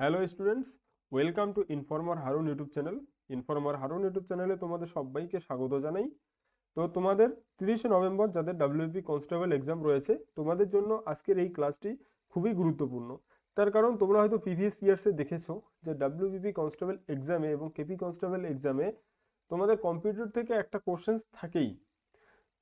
Hello students, welcome to informer Harun YouTube channel. Informer Harun YouTube চ্যানেলে তোমাদের সবাইকে স্বাগত জানাই। তো তোমাদের তিরিশে নভেম্বর যাদের ডাব্লিউপি কনস্টেবল এক্সাম রয়েছে, তোমাদের জন্য আজকের এই ক্লাসটি খুবই গুরুত্বপূর্ণ। তার কারণ তোমরা হয়তো প্রিভিয়াস ইয়ার্সে দেখেছ যে ডাব্লিউবিপি কনস্টেবল এক্সামে এবং কেপি কনস্টেবল এক্সামে তোমাদের কম্পিউটার থেকে একটা কোশ্চেন্স থাকেই।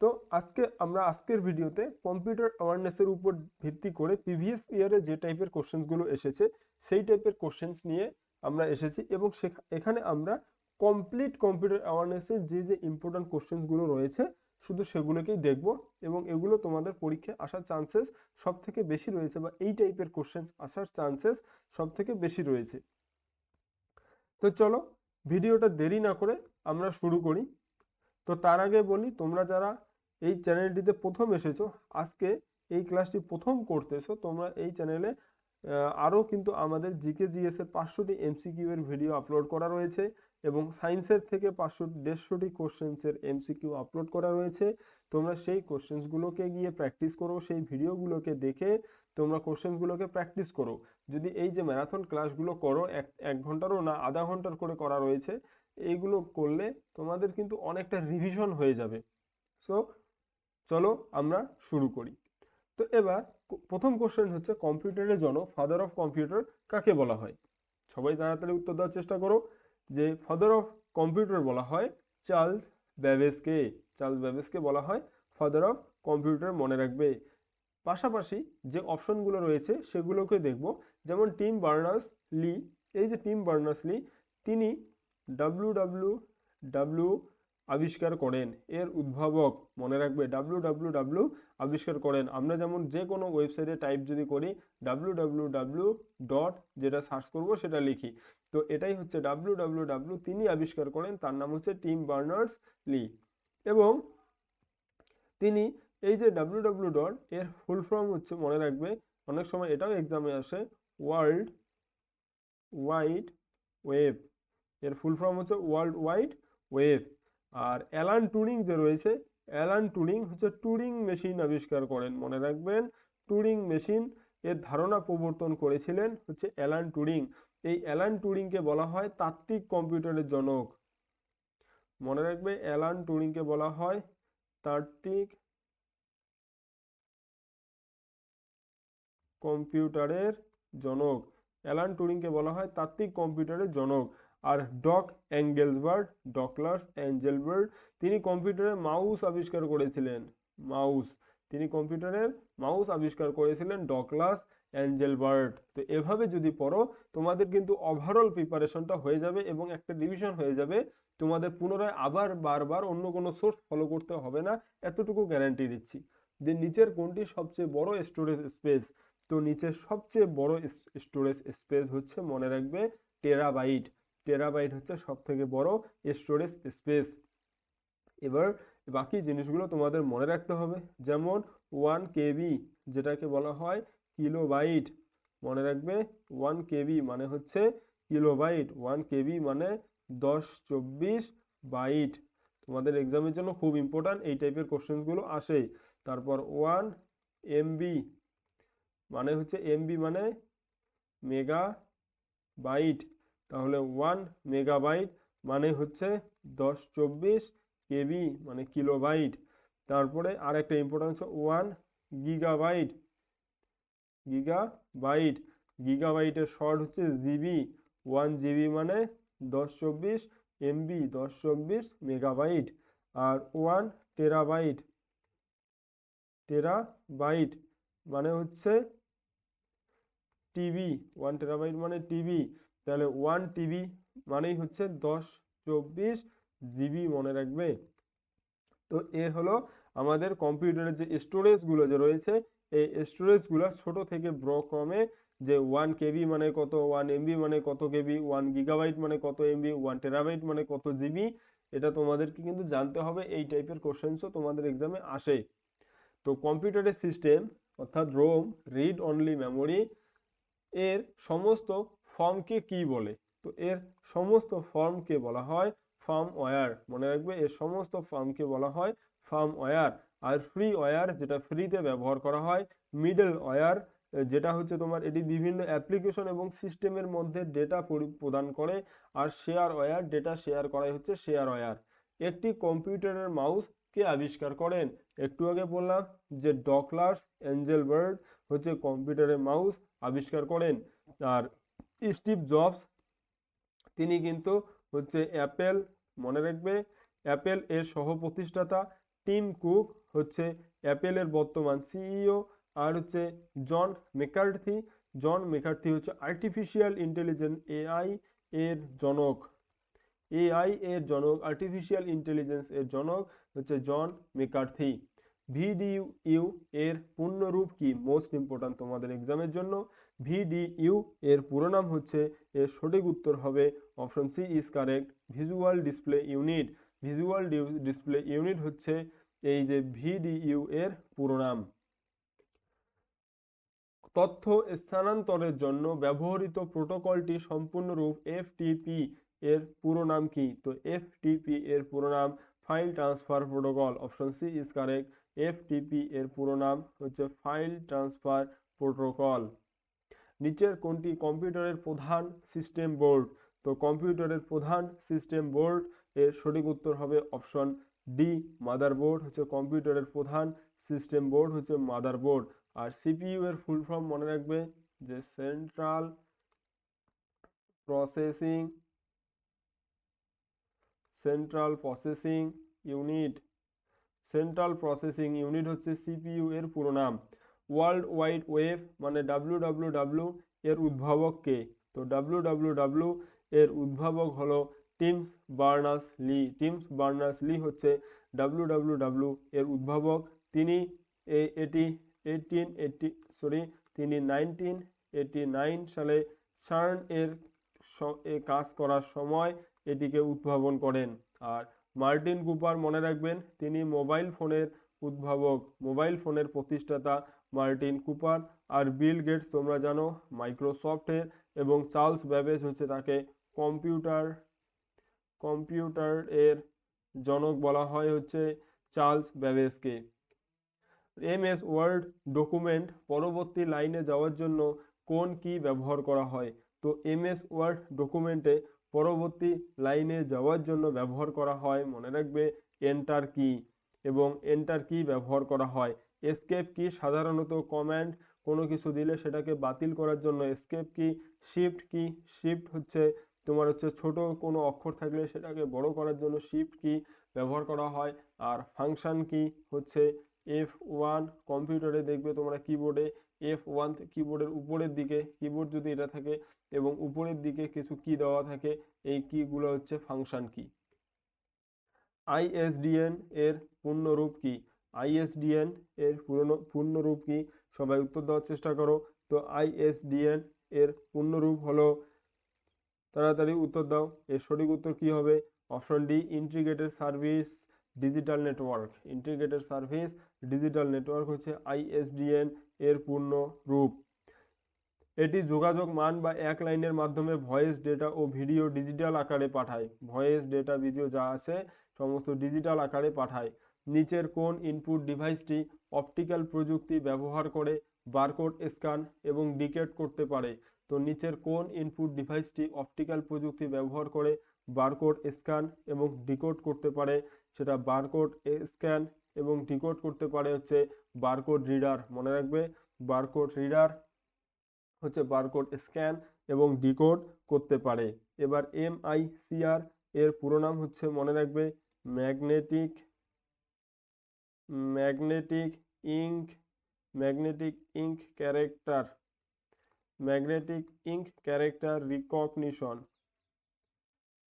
তো আজকে আমরা আজকের ভিডিওতে কম্পিউটার অ্যাওয়ারনেসের উপর ভিত্তি করে প্রিভিয়াস ইয়ারে যে টাইপের কোশ্চেন্সগুলো এসেছে সেই টাইপের কোশ্চেন্স নিয়ে আমরা এসেছি এবং এখানে আমরা কমপ্লিট কম্পিউটার অ্যাওয়ারনেসের যে যে ইম্পর্ট্যান্ট কোশ্চেন্সগুলো রয়েছে, শুধু সেগুলোকেই দেখব এবং এগুলো তোমাদের পরীক্ষায় আসার চান্সেস সব থেকে বেশি রয়েছে বা এই টাইপের কোশ্চেন্স আসার চান্সেস সব থেকে বেশি রয়েছে। তো চলো, ভিডিওটা দেরি না করে আমরা শুরু করি। তো তার আগে বলি, তোমরা যারা এই চ্যানেলটিতে প্রথম এসেছ, আজকে এই ক্লাসটি প্রথম করতেছো, তোমরা এই চ্যানেলে আরও কিন্তু আমাদের জিকে জিএস এর পাঁচশোটি এমসিকিউ এর ভিডিও আপলোড করা রয়েছে এবং সায়েন্সের থেকে পাঁচশো দেড়শোটি কোশ্চেন্সের এমসিকিউ আপলোড করা রয়েছে। তোমরা সেই কোশ্চেন্সগুলোকে গিয়ে প্র্যাকটিস করো, সেই ভিডিওগুলোকে দেখে তোমরা কোশ্চেন্সগুলোকে প্র্যাকটিস করো। যদি এই যে ম্যারাথন ক্লাসগুলো করো, এক এক ঘন্টারও না, আধা ঘণ্টার করে করা রয়েছে, এইগুলো করলে তোমাদের কিন্তু অনেকটা রিভিশন হয়ে যাবে। সো চলো আমরা শুরু করি। তো এবার প্রথম কোশ্চেন হচ্ছে কম্পিউটারের জনক ফাদার অফ কম্পিউটার কাকে বলা হয়? সবাই তাড়াতাড়ি উত্তর দেওয়ার চেষ্টা করো। যে ফাদার অফ কম্পিউটার বলা হয় চার্লস ব্যাবেজকে। চার্লস ব্যাবেজকে বলা হয় ফাদার অফ কম্পিউটার মনে রাখবে। পাশাপাশি যে অপশনগুলো রয়েছে সেগুলোকে দেখব। যেমন টিম বার্নার্স লি। এই যে টিম বার্নার্স লি, তিনি ডাব্লু ডাব্লু ডাব্লু আবিষ্কার করেন। এর উদ্ভাবক মনে রাখবে ডাব্লু ডাব্লু ডাব্লু আবিষ্কার করেন আমরা যেমন যে কোনো ওয়েবসাইটে টাইপ যদি করি ডাব্লু ডাব্লু ডাব্লু ডট যেটা সার্চ করব, সেটা লিখি। তো এটাই হচ্ছে ডাব্লু ডাব্লু ডাব্লু তিনি আবিষ্কার করেন, তার নাম হচ্ছে টিম বার্নার্স লি এবং তিনি এই যে ডাব্লু ডাব্লু ডট এর ফুল ফর্ম হচ্ছে, মনে রাখবে, অনেক সময় এটাও এক্সামে আসে ওয়ার্ল্ড ওয়াইড ওয়েব এর ফুল ফর্ম হচ্ছে ওয়ার্ল্ড ওয়াইড ওয়েব আর অ্যালান টুরিং যে রয়েছে, অ্যালান টুরিং হচ্ছে টুরিং মেশিন আবিষ্কার করেন। মনে রাখবেন, টুরিং মেশিন এর ধারণা প্রবর্তন করেছিলেন হচ্ছে অ্যালান টুরিং। এই অ্যালান টুরিংকে বলা হয় তাত্ত্বিক কম্পিউটারের জনক। মনে রাখবে অ্যালান টুরিংকে বলা হয় তাত্ত্বিক কম্পিউটারের জনক। অ্যালান টুরিংকে বলা হয় তাত্ত্বিক কম্পিউটারের জনক। আর ডক অ্যাঙ্গেলসবার্ড ডকলাস অ্যাঞ্জেলবার্ড তিনি কম্পিউটারে মাউস আবিষ্কার করেছিলেন। মাউস, তিনি কম্পিউটারের মাউস আবিষ্কার করেছিলেন ডকলাস অ্যাঞ্জেলবার্ড তো এভাবে যদি পড়ো, তোমাদের কিন্তু ওভারঅল প্রিপারেশনটা হয়ে যাবে এবং একটা ডিভিশন হয়ে যাবে। তোমাদের পুনরায় আবার বারবার অন্য কোনো সোর্স ফলো করতে হবে না, এতটুকু গ্যারান্টি দিচ্ছি। যে নিচের কোনটি সবচেয়ে বড় স্টোরেজ স্পেস তো নিচের সবচেয়ে বড় স্টোরেজ স্পেস হচ্ছে, মনে রাখবে টেরাবাইট টেরাবাইট হচ্ছে সব থেকে বড় স্টোরেজ স্পেস এবার বাকি জিনিসগুলো তোমাদের মনে রাখতে হবে, যেমন ওয়ান কেবি যেটাকে বলা হয় কিলোবাইট মনে রাখবে ওয়ান কেবি মানে হচ্ছে কিলোবাইট ওয়ান কেবি মানে দশ, চব্বিশ বাইট তোমাদের এক্সামের জন্য খুব ইম্পর্ট্যান্ট এই টাইপের কোশ্চেন্সগুলো আসে। তারপর ওয়ান এমবি মানে হচ্ছে এমবি মানে মেগা বাইট তাহলে ওয়ান মেগাবাইট মানে হচ্ছে দশ চব্বিশ কেবি মানে কিলোবাইট তারপরে আর একটা ইম্পর্টেন্ট হচ্ছে ওয়ান গিগাবাইট গিগাবাইট গিগাবাইটের শর্ট হচ্ছে জিবি ওয়ান জিবি মানে দশ চব্বিশ এমবি দশ চব্বিশ মেগাবাইট আর ওয়ান টেরাবাইট টেরাবাইট মানে হচ্ছে টিবি ওয়ান টেরাবাইট মানে টিবি তাহলে ওয়ান টিবি মানেই হচ্ছে দশ চব্বিশ জিবি মনে রাখবে। তো এ হলো আমাদের কম্পিউটারের যে স্টোরেজগুলো যে রয়েছে, এই স্টোরেজগুলো ছোট থেকে বড় ক্রমে যে ওয়ান কেবি মানে কত ওয়ান এমবি মানে কত কেবি ওয়ান গিগাবাইট মানে কত এমবি ওয়ান টেরাবাইট মানে কত জিবি এটা তোমাদেরকে কিন্তু জানতে হবে, এই টাইপের কোশ্চেন্সও তোমাদের এক্সামে আসে। তো কম্পিউটারের সিস্টেম অর্থাৎ রোম রিড অনলি মেমোরি এর সমস্ত ফর্মকে কি বলে? তো এর সমস্ত ফর্মকে বলা হয় ফার্ম ওয়্যার মনে রাখবে, এর সমস্ত ফার্মকে বলা হয় ফার্ম ওয়্যার আর ফ্রি ওয়্যার যেটা ফ্রিতে ব্যবহার করা হয় মিডল ওয়্যার যেটা হচ্ছে তোমার এটি বিভিন্ন অ্যাপ্লিকেশন এবং সিস্টেমের মধ্যে ডেটা প্রদান করে। আর শেয়ার ওয়্যার ডেটা শেয়ার করাই হচ্ছে শেয়ার ওয়্যার একটি কম্পিউটারের মাউস কে আবিষ্কার করেন। একটু আগে বললাম যে ডকলাস এঞ্জেলবার্ড হচ্ছে কম্পিউটারের মাউস আবিষ্কার করেন। আর স্টিভ জবস, তিনি কিন্তু হচ্ছে অ্যাপেল মনে রাখবে, অ্যাপেল এর সহ প্রতিষ্ঠাতা টিম কুক, হচ্ছে অ্যাপেলের বর্তমান সিইও আর হচ্ছে জন মেকার্থি। জন মেকার্থি হচ্ছে আর্টিফিশিয়াল ইন্টেলিজেন্স এআই এর জনক। এআই এর জনক আর্টিফিশিয়াল ইন্টেলিজেন্স এর জনক হচ্ছে জন মেকার্থি। ভিডিইউ এর পূর্ণরূপ কি? মোস্ট ইম্পর্ট্যান্ট তোমাদের এক্সামের জন্য। ভিডিইউ এর পুরো নাম হচ্ছে, এর সঠিক উত্তর হবে option C is correct visual display unit visual display unit হচ্ছে এই যে ভিডিইউ এর পুরো নাম। তথ্য স্থানান্তরের জন্য ব্যবহৃত প্রোটোকলটি সম্পূর্ণরূপ এফটিপি এর পুরো নাম কি? তো এফটিপি এর পুরো নাম file transfer protocol option C is correct FTP এর পুরো নাম হচ্ছে ফাইল ট্রান্সফার প্রোটোকল নিচের কোনটি কম্পিউটারের প্রধান সিস্টেম বোর্ড তো কম্পিউটারের প্রধান সিস্টেম বোর্ড এর সঠিক উত্তর হবে অপশন ডি মাদারবোর্ড হচ্ছে কম্পিউটারের প্রধান সিস্টেম বোর্ড হচ্ছে মাদারবোর্ড আর সিপিইউ এর ফুল ফর্ম মনে রাখবে যে central processing central processing unit central processing unit হচ্ছে সিপিইউ এর পুরো নাম। ওয়ার্ল্ড ওয়াইড ওয়েব মানে ডাব্লিউ ডাব্লিউ ডাব্লিউ এর উদ্ভাবক কে? তো ডাব্লিউ ডাব্লিউ ডাব্লিউ এর উদ্ভাবক হলো Tims Berners Lee. Tims Berners Lee হচ্ছে ডাব্লিউ ডাব্লিউ ডাব্লিউ এর উদ্ভাবক। তিনি এটি এইটিন এইটি সরি তিনি নাইনটিন এইটি নাইন সালে সার্ন এর কাজ করার সময় এটিকে উদ্ভাবন করেন। আর মার্টিন কুপার, মনে রাখবেন, তিনি মোবাইল ফোনের উদ্ভাবক, মোবাইল ফোনের প্রতিষ্ঠাতা মার্টিন কুপার আর বিল গেটস, তোমরা জানো, মাইক্রোসফটের এবং চার্লস ব্যাবেজ হচ্ছে তাকে কম্পিউটার কম্পিউটার এর জনক বলা হয় হচ্ছে চার্লস ব্যাবেজকে। এমএস ওয়ার্ড ডকুমেন্ট পরবর্তী লাইনে যাওয়ার জন্য কোন কি ব্যবহার করা হয়? তো এমএস ওয়ার্ড ডকুমেন্টে পরবর্তী লাইনে যাওয়ার জন্য ব্যবহার করা হয়। মনে রাখবে এন্টার কি এবং এন্টার কি ব্যবহার করা হয়। এসকেপ কি সাধারণত কমান্ড কোনো কিছু দিলে সেটাকে বাতিল করার জন্য এসকেপ কি শিফট কি শিফট হচ্ছে তোমার হচ্ছে ছোট কোনো অক্ষর থাকলে সেটাকে বড় করার জন্য শিফট কি ব্যবহার করা হয়। আর ফাংশন কি হচ্ছে এফ ওয়ান কম্পিউটারে দেখবে তোমরা কিবোর্ডে এফ ওয়ান কিবোর্ডের উপরের দিকে কিবোর্ড যদি এটা থাকে এবং উপরের দিকে কিছু কি দেওয়া থাকে, এই কিগুলো হচ্ছে ফাংশন কি আইএসডিএন এর পূর্ণরূপ কি আইএসডিএন এর পুরনো, পূর্ণরূপ কি সবাই উত্তর দেওয়ার চেষ্টা করো। তো আইএসডিএন এর পূর্ণরূপ হলো, তাড়াতাড়ি উত্তর দাও, এর সঠিক উত্তর কি হবে? Option D integrated service digital network integrated service digital network হচ্ছে আইএসডিএন এর পূর্ণ রূপ। এটি যোগাযোগ মান বা এক লাইনের মাধ্যমে ভয়েস ডেটা ও ভিডিও ডিজিটাল আকারে পাঠায়। ভয়েস ডেটা ভিডিও যা আছে, সমস্ত ডিজিটাল আকারে পাঠায়। নিচের কোন ইনপুট ডিভাইসটি অপটিক্যাল প্রযুক্তি ব্যবহার করে বারকোড স্ক্যান এবং ডিকেট করতে পারে। তো নিচের কোন ইনপুট ডিভাইসটি অপটিক্যাল প্রযুক্তি ব্যবহার করে বারকোড স্ক্যান এবং ডিকোড করতে পারে। সেটা বারকোড স্ক্যান এবং ডিকোড করতে পারে হচ্ছে বারকোড রিডার মনে রাখবে? বারকোড রিডার হচ্ছে বারকোড স্ক্যান এবং ডিকোড করতে পারে। এবার এম আই এমআইসিআর এর পুরো নাম হচ্ছে মনে রাখবে magnetic magnetic ink magnetic ink character magnetic ink character recognition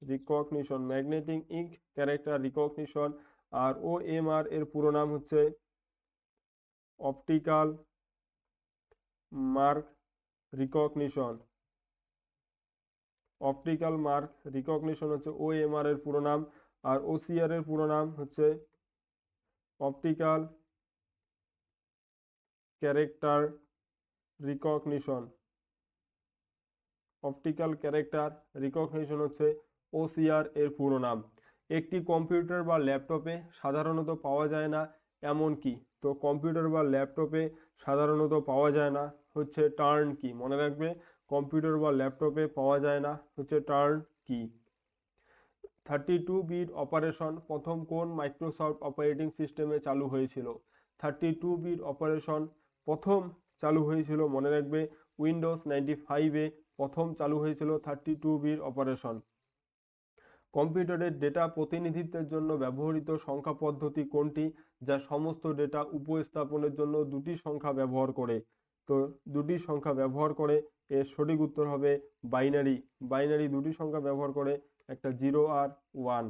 recognition magnetic ink character recognition আর ও এম আর এর পুরো নাম হচ্ছে optical mark recognition optical mark recognition হচ্ছে ও এম আর এর পুরো নাম, আর ওসিআর এর পুরো নাম হচ্ছে optical character recognition optical character recognition হচ্ছে ওসিআর এর পুরো নাম। একটি কম্পিউটার বা ল্যাপটপে সাধারণত পাওয়া যায় না, এমন কি? তো কম্পিউটার বা ল্যাপটপে সাধারণত পাওয়া যায় না, হচ্ছে টার্ন কি? মনে রাখবে, কম্পিউটার বা ল্যাপটপে পাওয়া যায় না, হচ্ছে টার্ন কি? থার্টি টু বিট অপারেশন প্রথম কোন মাইক্রোসফট অপারেটিং সিস্টেমে চালু হয়েছিল? থার্টি টু বিট অপারেশন প্রথম চালু হয়েছিল, মনে রাখবে, উইন্ডোজ নাইনটি ফাইভে প্রথম চালু হয়েছিল থার্টি টু বিট অপারেশন। কম্পিউটারের ডেটা প্রতিনিধিত্বের জন্য ব্যবহৃত সংখ্যা পদ্ধতি কোনটি? যা সমস্ত ডেটা উপস্থাপনের জন্য দুটি সংখ্যা ব্যবহার করে। তো দুটি সংখ্যা ব্যবহার করে, এর সঠিক উত্তর হবে বাইনারি। বাইনারি দুটি সংখ্যা ব্যবহার করে, একটা জিরো আর ওয়ান।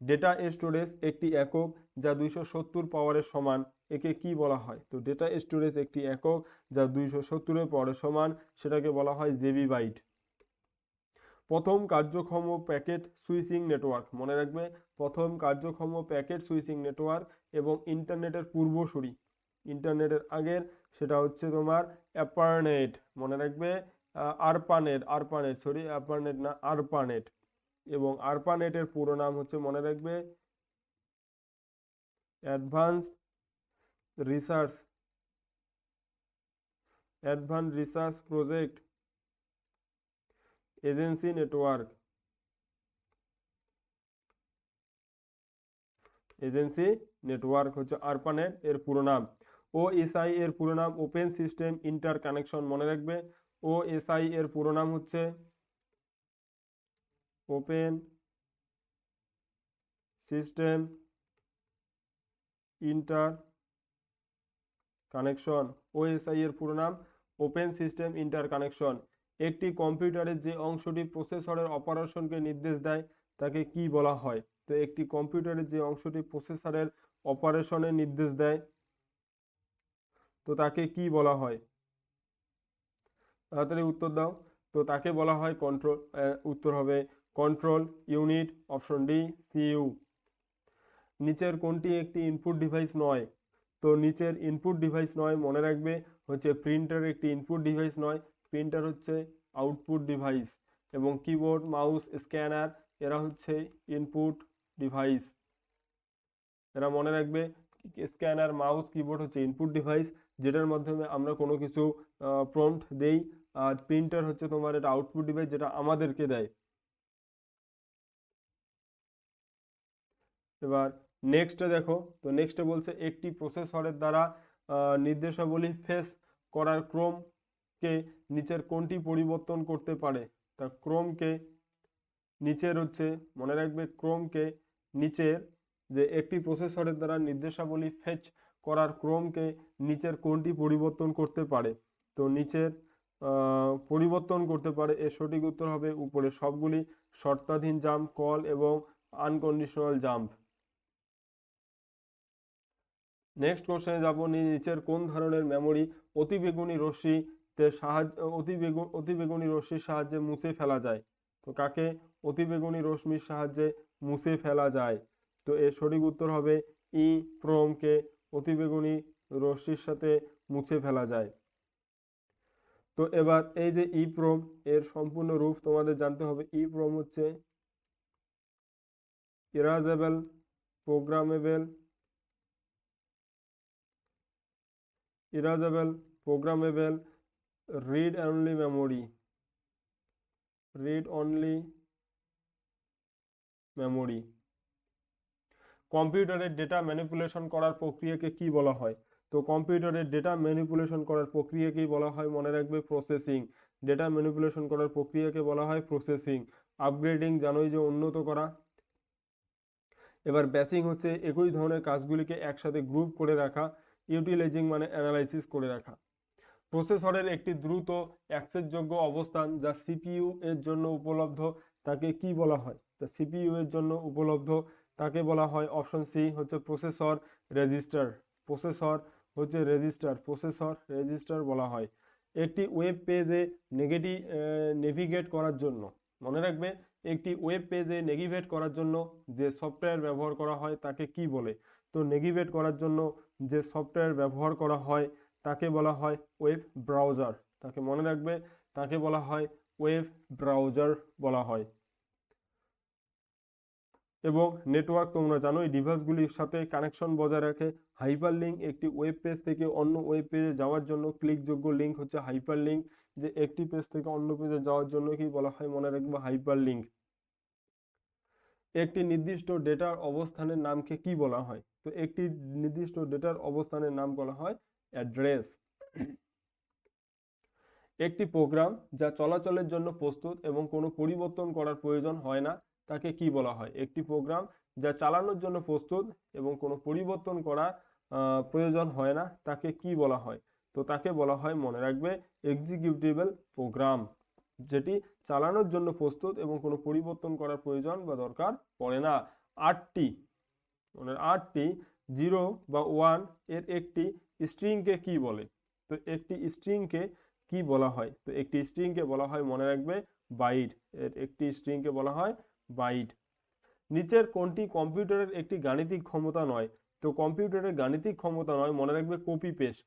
ডেটা স্টোরেজ একটি একক, যা দুইশো সত্তর পাওয়ারের সমান। একে কি বলা হয়? তো ডেটা স্টোরেজ একটি একক, যা দুইশো সত্তরের পাওয়ারের সমান। সেটাকে বলা হয় জেবি বাইট প্রথম কার্যক্ষম প্যাকেট সুইচিং নেটওয়ার্ক। মনে রাখবে, প্রথম কার্যক্ষম প্যাকেট সুইচিং নেটওয়ার্ক এবং ইন্টারনেটের পূর্বসূরি। ইন্টারনেটের আগের, সেটা হচ্ছে তোমার অ্যাপারনেট। মনে রাখবে আরপানেট আরপানেট সরি অ্যাপারনেট না, আরপানেট। এবং আরপানেটের পুরো নাম হচ্ছে, মনে রাখবে, advanced research. Advance research project. Agency network. Agency network হচ্ছে আরপানেট এর পুরো নাম। ও এসআই এর পুরো নাম ওপেন সিস্টেম ইন্টার কানেকশন মনে রাখবে। ও এসআই এর পুরো নাম হচ্ছে ওপেন সিস্টেম ইন্টার কানেকশন ও ওএসআই এর পুরো নাম ওপেন সিস্টেম ইন্টার কানেকশন একটি কম্পিউটারের যে অংশটি প্রসেসরের অপারেশনকে নির্দেশ দেয়, তাকে কি বলা হয়? তো একটি কম্পিউটারের যে অংশটি প্রসেসরের অপারেশনের নির্দেশ দেয়, তো তাকে কি বলা হয়? তাড়াতাড়ি উত্তর দাও। তো তাকে বলা হয় কন্ট্রোল উত্তর হবে control unit option D, CU. নিচের কোনটি একটি ইনপুট ডিভাইস নয়? তো নিচের ইনপুট ডিভাইস নয়, মনে রাখবে, হচ্ছে প্রিন্টার একটি ইনপুট ডিভাইস নয় প্রিন্টার হচ্ছে আউটপুট ডিভাইস এবং কিবোর্ড, মাউস, স্ক্যানার, এরা হচ্ছে ইনপুট ডিভাইস। এরা মনে রাখবে স্ক্যানার, মাউস, কিবোর্ড হচ্ছে ইনপুট ডিভাইস, যেটার মাধ্যমে আমরা কোনো কিছু প্রম্পট দেই, আর প্রিন্টার হচ্ছে তোমার এটা আউটপুট ডিভাইস যেটা আমাদেরকে দেয়। এবার নেক্সটে দেখো, তো নেক্সটে বলছে একটি প্রসেসরের দ্বারা নির্দেশাবলী ফেস করার ক্রমকে নিচের কোনটি পরিবর্তন করতে পারে, তা ক্রমকে নিচের হচ্ছে, মনে রাখবে ক্রমকে নিচের, যে একটি প্রসেসরের দ্বারা নির্দেশাবলী ফেচ করার ক্রমকে নিচের কোনটি পরিবর্তন করতে পারে। তো নিচের পরিবর্তন করতে পারে, এর সঠিক উত্তর হবে উপরে সবগুলি শর্তাধীন জাম্প কল এবং আনকন্ডিশনাল জাম্প নেক্সট কোশ্চেনে যাব, নিচের কোন ধরনের মেমোরি অতিবেগুনি রশ্মিতে সাহায্য অতিবেগুন অতিবেগুনি রশ্মির সাহায্যে মুছে ফেলা যায়। তো কাকে? অতিবেগুনি রশ্মির সাহায্যে মুছে ফেলা যায়। তো এর সঠিক উত্তর হবে ই প্রোমকে অতিবেগুনি রশ্মির সাথে মুছে ফেলা যায়। তো এবার এই যে ই প্রোম, এর সম্পূর্ণ রূপ তোমাদের জানতে হবে। ই প্রোম হচ্ছে erasable, programmable erasable, programmable read only memory read only memory কম্পিউটারের ডেটা ম্যানিপুলেশন করার প্রক্রিয়াকে কি বলা হয়? তো কম্পিউটারের ডেটা ম্যানিপুলেশন করার প্রক্রিয়াকেই বলা হয়, মনে রাখবে প্রসেসিং ডেটা ম্যানিপুলেশন করার প্রক্রিয়াকে বলা হয় প্রসেসিং আপগ্রেডিং জানোই যে উন্নত করা। এবার ব্যাসিং হচ্ছে, একই ধরনের কাজগুলিকে একসাথে গ্রুপ করে রাখা ইউটিলাইজিং মানে অ্যানালাইসিস করে রাখা। প্রসেসরের একটি দ্রুত অ্যাক্সেসযোগ্য অবস্থান যা সিপিইউ এর জন্য উপলব্ধ তাকে কি বলা হয়? তা সিপিইউ এর জন্য উপলব্ধ তাকে বলা হয় অপশন সি হচ্ছে প্রসেসর রেজিস্টার। প্রসেসর হচ্ছে রেজিস্টার। প্রসেসর রেজিস্টার বলা হয়। একটি ওয়েব পেজে নেগেটিভ নেভিগেট করার জন্য। মনে রাখবে, একটি ওয়েব পেজে নেগিভেট করার জন্য যে সফটওয়্যার ব্যবহার করা হয় তাকে কি বলে? তো নেগিভেট করার জন্য যে সফটওয়্যার ব্যবহার করা হয় তাকে বলা হয় ওয়েব ব্রাউজার। তাকে মনে রাখবে, তাকে বলা হয় ওয়েব ব্রাউজার বলা হয়। এবং নেটওয়ার্ক তোমরা জানো এই ডিভাইসগুলির সাথে কানেকশন বজায় রাখে। হাইপার লিঙ্ক একটি ওয়েব পেজ থেকে অন্য ওয়েব পেজে যাওয়ার জন্য ক্লিকযোগ্য লিঙ্ক হচ্ছে হাইপার লিঙ্ক যে একটি পেজ থেকে অন্য পেজে যাওয়ার জন্য কি বলা হয় মনে রাখবে হাইপার লিঙ্ক একটি নির্দিষ্ট ডেটার অবস্থানের নামকে কি বলা হয়? তো একটি নির্দিষ্ট ডেটার অবস্থানের নাম বলা হয় অ্যাড্রেস। একটি প্রোগ্রাম যা চলাচলের জন্য প্রস্তুত এবং কোনো পরিবর্তন করার প্রয়োজন হয় না, তাকে কি বলা হয়? একটি প্রোগ্রাম যা চালানোর জন্য প্রস্তুত এবং কোনো পরিবর্তন করা প্রয়োজন হয় না, তাকে কি বলা হয়? তো তাকে বলা হয়, মনে রাখবে এক্সিকিউটেবল প্রোগ্রাম যেটি চালানোর জন্য প্রস্তুত এবং কোনো পরিবর্তন করার প্রয়োজন বা দরকার পড়ে না। আটটি মানে আটটি জিরো বা ওয়ানের একটি স্ট্রিংকে কি বলে? তো একটি স্ট্রিংকে কি বলা হয়? তো একটি স্ট্রিংকে বলা হয়, মনে রাখবে, বাইট। এর একটি স্ট্রিংকে বলা হয়, বাইট। নিচের কোনটি কম্পিউটারের একটি গাণিতিক ক্ষমতা নয়? তো কম্পিউটারের গাণিতিক ক্ষমতা নয়, মনে রাখবে copy paste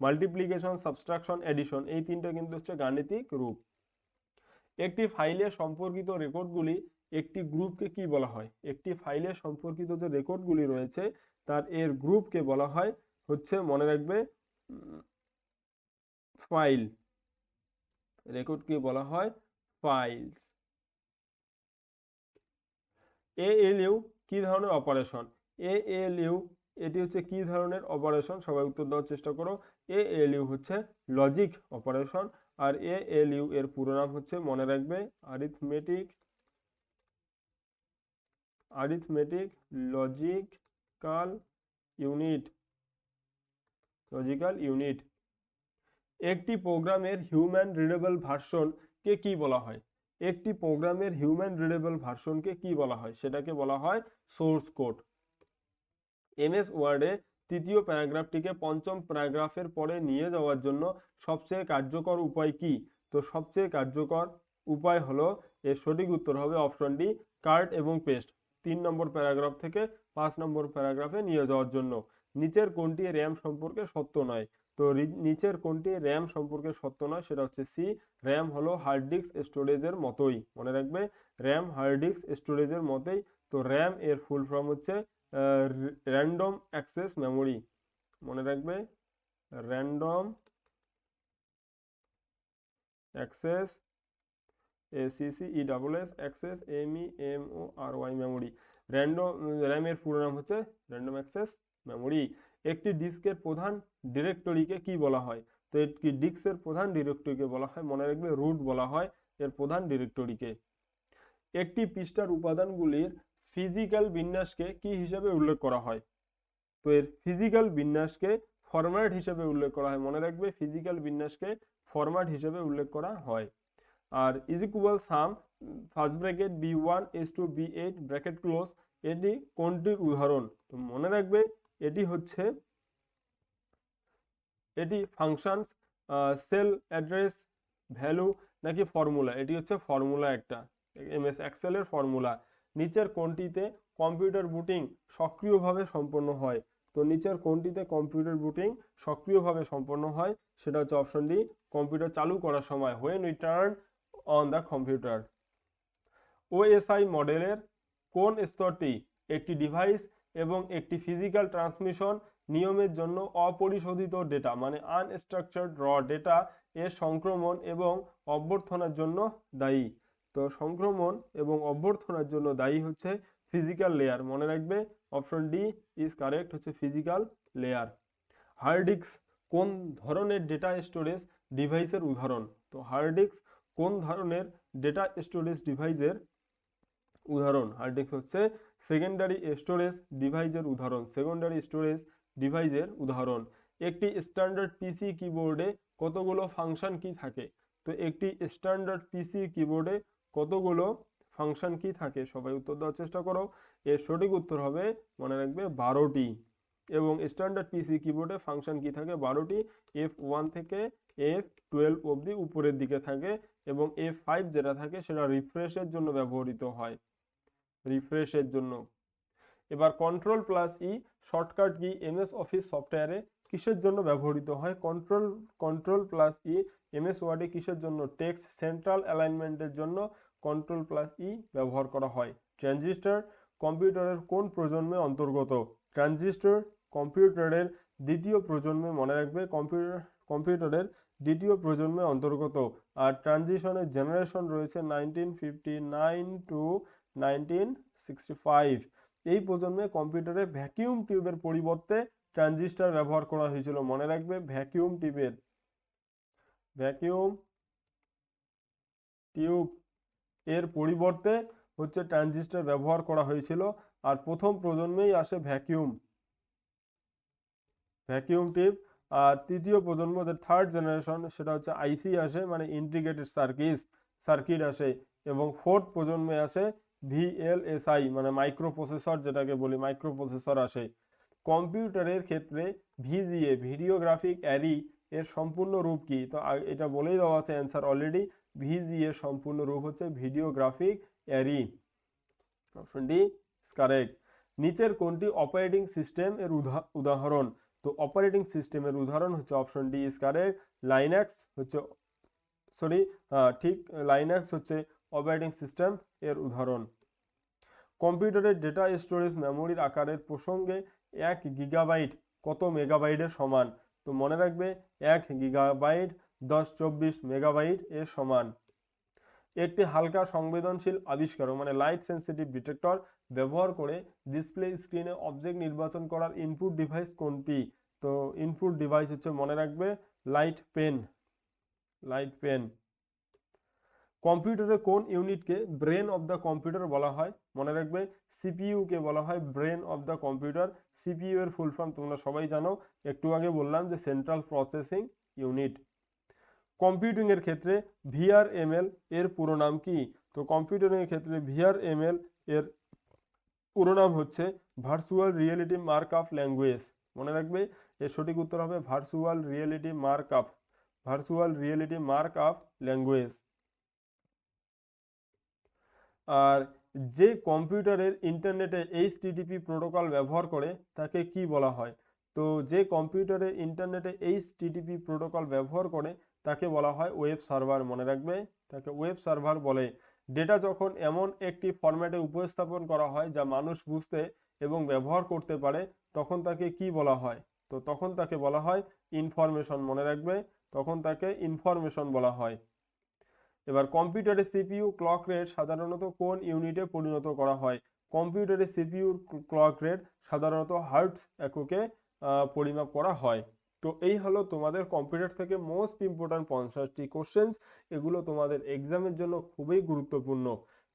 multiplication subtraction addition এই তিনটা কিন্তু হচ্ছে গাণিতিক রূপ। একটি ফাইলে সম্পর্কিত রেকর্ডগুলি একটি গ্রুপকে কি বলা হয়? একটি ফাইলে সম্পর্কিত যে রেকর্ডগুলি রয়েছে, তার এর গ্রুপকে বলা হয় হচ্ছে, মনে রাখবে ফাইল। রেকর্ডকে বলা হয় ফাইলস। এএলইউ কি ধরনের অপারেশন? এএলইউ, এটি হচ্ছে কি ধরনের অপারেশন? সবাই উত্তর দেওয়ার চেষ্টা করো। এএলইউ হচ্ছে লজিক অপারেশন, আর এএলইউ এর পুরো নাম হচ্ছে, মনে রাখবে, arithmetic arithmetic logical unit logical unit একটি প্রোগ্রামের হিউম্যান রিডেবল ভার্সনকে কি বলা হয়? একটি প্রোগ্রামের হিউম্যান রিডেবল ভার্সনকে কি বলা হয়? সেটাকে বলা হয় সোর্স কোড এমএস ওয়ার্ডে তৃতীয় প্যারাগ্রাফটিকে পঞ্চম প্যারাগ্রাফের পরে নিয়ে যাওয়ার জন্য সবচেয়ে কার্যকর উপায় কি? তো সবচেয়ে কার্যকর উপায় হলো, এর সঠিক উত্তর হবে অপশন ডি কার্ট এবং পেস্ট তিন নম্বর প্যারাগ্রাফ থেকে পাঁচ নম্বর প্যারাগ্রাফে নিয়ে যাওয়ার জন্য। নিচের কোনটি র্যাম সম্পর্কে সত্য নয়? তো নিচের কোনটি র্যাম সম্পর্কে সত্য নয় সেটা হচ্ছে সি, র্যাম হলো হার্ড ডিস্ক স্টোরেজের মতোই। মনে রাখবে, র্যাম হার্ড ডিস্ক স্টোরেজের মতোই। তো র্যাম এর ফুল ফর্ম হচ্ছে র্যান্ডম অ্যাক্সেস মেমোরি। মনে রাখবে, random access ACC E double S access M E M O R Y memory random র্যামের পুরো নাম হচ্ছে র্যান্ডম অ্যাক্সেস মেমোরি একটি ডিস্কের প্রধান ডিরেক্টরিকে কি বলা হয়? তো একটি ডিস্কের প্রধান ডিরেক্টরিকে বলা হয়, মনে রাখবে রুট বলা হয় এর প্রধান ডিরেক্টরিকে একটি পৃষ্ঠার উপাদানগুলির ফিজিক্যাল বিন্যাসকে কি হিসাবে উল্লেখ করা হয়? তো এর ফিজিক্যাল বিন্যাসকে ফরম্যাট হিসেবে উল্লেখ করা হয়, মনে রাখবে ফিজিক্যাল বিন্যাসকে ফরম্যাট হিসেবে উল্লেখ করা হয়। আর is equal sum first bracket B one S two B eight bracket close এটি কোনটির উদাহরণ? তো মনে রাখবে, এটি হচ্ছে, এটি ফাংশনস সেল অ্যাড্রেস ভ্যালু নাকি ফর্মুলা এটি হচ্ছে ফর্মুলা একটা, এমএস এক্সেলের ফর্মুলা নিচের কোনটিতে কম্পিউটার বুটিং সক্রিয়ভাবে সম্পন্ন হয়? তো নিচের কোনটিতে কম্পিউটার বুটিং সক্রিয়ভাবে সম্পন্ন হয়? সেটা হচ্ছে অপশন ডি কম্পিউটার চালু করার সময়। When we turn on the computer OSI মডেলের কোন স্তরটি একটি ডিভাইস এবং একটি ফিজিক্যাল ট্রান্সমিশন নিয়মের জন্য অপরিশোধিত ডেটা মানে আনস্ট্রাকচার্ড র ডেটা এর সংক্রমণ এবং অভ্যর্থনার জন্য দায়ী? তো সংক্রমণ এবং অভ্যর্থনার জন্য দায়ী হচ্ছে ফিজিক্যাল লেয়ার মনে রাখবে অপশন ডি ইজ কারেক্ট হচ্ছে ফিজিক্যাল লেয়ার হার্ড ডিস্ক কোন ধরনের ডেটা স্টোরেজ ডিভাইসের উদাহরণ? তো হার্ড ডিস্ক কোন ধরনের ডেটা স্টোরেজ ডিভাইসের উদাহরণ? হার্ড ডিস্ক হচ্ছে সেকেন্ডারি স্টোরেজ ডিভাইসের উদাহরণ সেকেন্ডারি স্টোরেজ ডিভাইসের উদাহরণ। একটি স্ট্যান্ডার্ড পিসি কিবোর্ডে কতগুলো ফাংশন কি থাকে? তো একটি স্ট্যান্ডার্ড পিসি কিবোর্ডে কতগুলো ফাংশন কি থাকে? সবাই উত্তর দেওয়ার চেষ্টা করো। এর সঠিক উত্তর হবে, মনে রাখবে, বারোটি। এবং স্ট্যান্ডার্ড পিসি কিবোর্ডে ফাংশন কি থাকে? বারোটি এফ ওয়ান থেকে এফ টুয়েলভ অবধি উপরের দিকে থাকে এবং এফ ফাইভ যেটা থাকে সেটা রিফ্রেশের জন্য ব্যবহৃত হয়। রিফ্রেশের জন্য। এবার কন্ট্রোল প্লাস ই শর্টকাট কি? এমএস অফিস সফটওয়্যারে কিসের জন্য ব্যবহৃত হয়? Control control plus E MS ওয়ার্ডে কিসের জন্য? টেক্সট সেন্ট্রাল অ্যালাইনমেন্টের জন্য কন্ট্রোল প্লাস ই ব্যবহার করা হয়। ট্রানজিস্টার কম্পিউটারের কোন প্রজন্মে অন্তর্গত? ট্রানজিস্টর কম্পিউটারের দ্বিতীয় প্রজন্মে মনে রাখবে, কম্পিউটার, কম্পিউটারের দ্বিতীয় প্রজন্মে অন্তর্গত। আর ট্রানজিশনের জেনারেশন রয়েছে nineteen fifty nine to nineteen sixty five. এই প্রজন্মে কম্পিউটারে ভ্যাকিউম টিউবের পরিবর্তে ট্রানজিস্টার ব্যবহার করা হয়েছিল। মনে রাখবে, ভ্যাকিউম টিউবের। ভ্যাকিউম টিউব এর পরিবর্তে হচ্ছে ট্রানজিস্টার ব্যবহার করা হয়েছিল। আর প্রথম প্রজন্মেই আসে ভ্যাকিউম। ভ্যাকিউম টিপ। আর তৃতীয় প্রজন্ম, যে থার্ড জেনারেশন সেটা হচ্ছে আইসি আসে মানে ইন্টিগ্রেটেড সার্কিট সার্কিট আসে। এবং ফোর্থ প্রজন্মে আসে ভিএলএসআই মানে মাইক্রো প্রসেসর যেটাকে বলি মাইক্রো প্রসেসর আসে। কম্পিউটারের ক্ষেত্রে ভিজিএ ভিডিও গ্রাফিক অ্যারি এর সম্পূর্ণ রূপ কি? তো এটা বলেই দেওয়া আছে অ্যান্সার অলরেডি ভিজিএ সম্পূর্ণ রূপ হচ্ছে videographic array option D correct নিচের কোনটি অপারেটিং সিস্টেম এর উদা- উদাহরণ? তো অপারেটিং সিস্টেমের উদাহরণ হচ্ছে option D is correct Linux হচ্ছে সরি ঠিক লাইন্যাক্স হচ্ছে অপারেটিং সিস্টেম এর উদাহরণ। কম্পিউটারের ডেটা স্টোরেজ মেমোরির আকারের প্রসঙ্গে এক গিগাবাইট কত মেগাবাইটের সমান? তো মনে রাখবে এক গিগাবাইট দশ চব্বিশ মেগাবাইট এর সমান। একটি হালকা সংবেদনশীল আবিষ্কার মানে লাইট সেন্সিটিভ ডিটেক্টর ব্যবহার করে ডিসপ্লে স্ক্রিনে অবজেক্ট নির্বাচন করার ইনপুট ডিভাইস কোনটি? তো ইনপুট ডিভাইস হচ্ছে মনে রাখবে লাইট পেন লাইট পেন কম্পিউটারে কোন ইউনিটকে ব্রেন অফ দ্য কম্পিউটার বলা হয়? মনে রাখবে সিপিইউ কে বলা হয় brain of the computer CPU এর ফুল ফর্ম তোমরা সবাই জানো। একটু আগে বললাম যে সেন্ট্রাল প্রসেসিং ইউনিট কম্পিউটিং এর ক্ষেত্রে ভিআরএমএল এর পুরো নাম কি? তো কম্পিউটারিং এর ক্ষেত্রে ভিআরএমএল এর পুরো নাম হচ্ছে virtual reality mark up language মনে রাখবে এর সঠিক উত্তর হবে virtual reality mark up virtual reality mark up language আর যে কম্পিউটারের ইন্টারনেটে এইচ এইচটিটিপি প্রোটোকল ব্যবহার করে, তাকে কি বলা হয়? তো যে কম্পিউটারে ইন্টারনেটে এইচ এইচটিটিপি প্রোটোকল ব্যবহার করে, তাকে বলা হয় ওয়েব সার্ভার। মনে রাখবে, তাকে ওয়েব সার্ভার বলে। ডেটা যখন এমন একটি ফরম্যাটে উপস্থাপন করা হয়, যা মানুষ বুঝতে এবং ব্যবহার করতে পারে তখন তাকে কি বলা হয়? তো তখন তাকে বলা হয় ইনফরমেশন মনে রাখবে। তখন তাকে ইনফরমেশন বলা হয়। এবার কম্পিউটারে সিপিইউ ক্লক রেট সাধারণত কোন ইউনিটে পরিণত করা হয়? কম্পিউটারে সিপিইউর ক্লক রেট সাধারণত হার্টস এককে পরিমাপ করা হয়। তো এই হলো তোমাদের কম্পিউটার থেকে মোস্ট ইম্পর্ট্যান্ট পঞ্চাশটি কোশ্চেন্স এগুলো তোমাদের এক্সামের জন্য খুবই গুরুত্বপূর্ণ।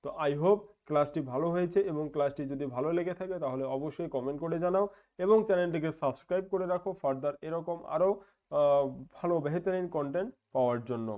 তো আই হোপ ক্লাসটি ভালো হয়েছে এবং ক্লাসটি যদি ভালো লেগে থাকে তাহলে অবশ্যই কমেন্ট করে জানাও এবং চ্যানেলটিকে সাবস্ক্রাইব করে রাখো ফার্দার এরকম আরও ভালো বেহতরিন কন্টেন্ট পাওয়ার জন্য।